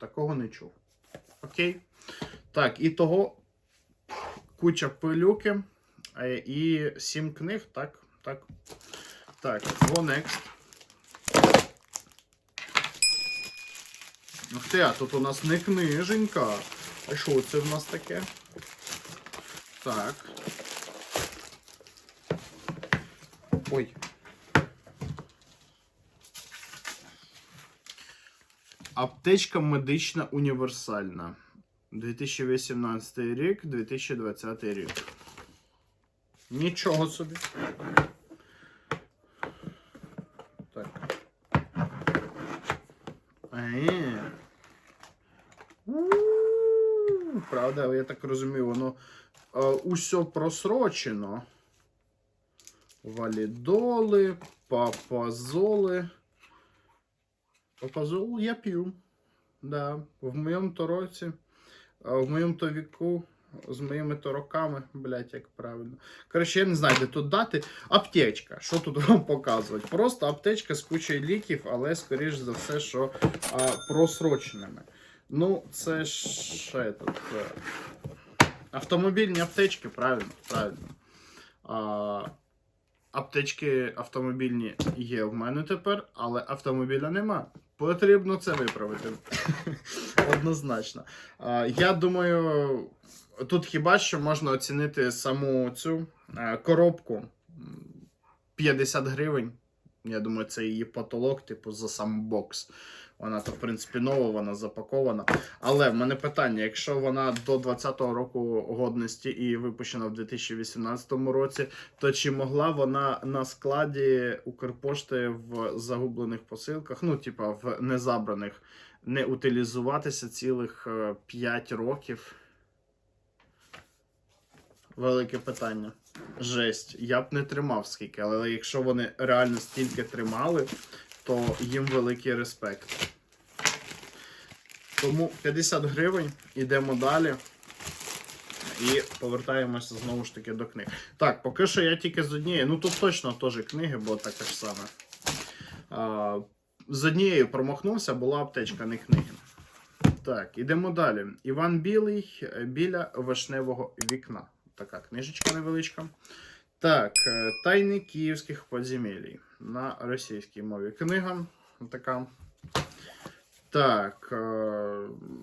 Такого не чув. Окей. Так, і того куча пилюки е, і сім книг. Так, так. Так, go next. Ух ти, а тут у нас не книженька. А що це в нас таке? Так. Ой. Аптечка медична універсальна. 2018 рік, 2020 рік. Нічого собі. Так. Е. Правда, я так розумію, воно е, усе просрочено. Валідоли, папазоли. Папазол я п'ю. Да. В моєму то році, в моєму то віку, з моїми то роками, блять, як правильно. Коротше, я не знаю, де тут дати. Аптечка. Що тут вам показувати? Просто аптечка з кучою ліків, але скоріш за все, що а, просроченими. Ну, це ж тут. е, Автомобільні аптечки, правильно, правильно. А, аптечки автомобільні є в мене тепер, але автомобіля нема. Потрібно це виправити. Однозначно. Я думаю, тут хіба що можна оцінити саму цю е, коробку 50 гривень. Я думаю, це її потолок, типу, за сам бокс. Вона то, в принципі, нова, вона запакована. Але в мене питання: якщо вона до 20-го року годності і випущена в 2018 році, то чи могла вона на складі Укрпошти в загублених посилках, ну, типа в незабраних, не утилізуватися цілих 5 років? Велике питання. Жесть. Я б не тримав скільки, але якщо вони реально стільки тримали, то їм великий респект. Тому 50 гривень, ідемо далі. І повертаємося знову ж таки до книг. Так, поки що я тільки з однієї. Ну тут точно теж книги, бо таке ж саме. А, з однією промахнувся, була аптечка, не книги. Так, ідемо далі. Іван Білий е, біля вишневого вікна. Така книжечка невеличка. Так, е, Тайни київських подземелій на російській мові. Книга така. Так. е,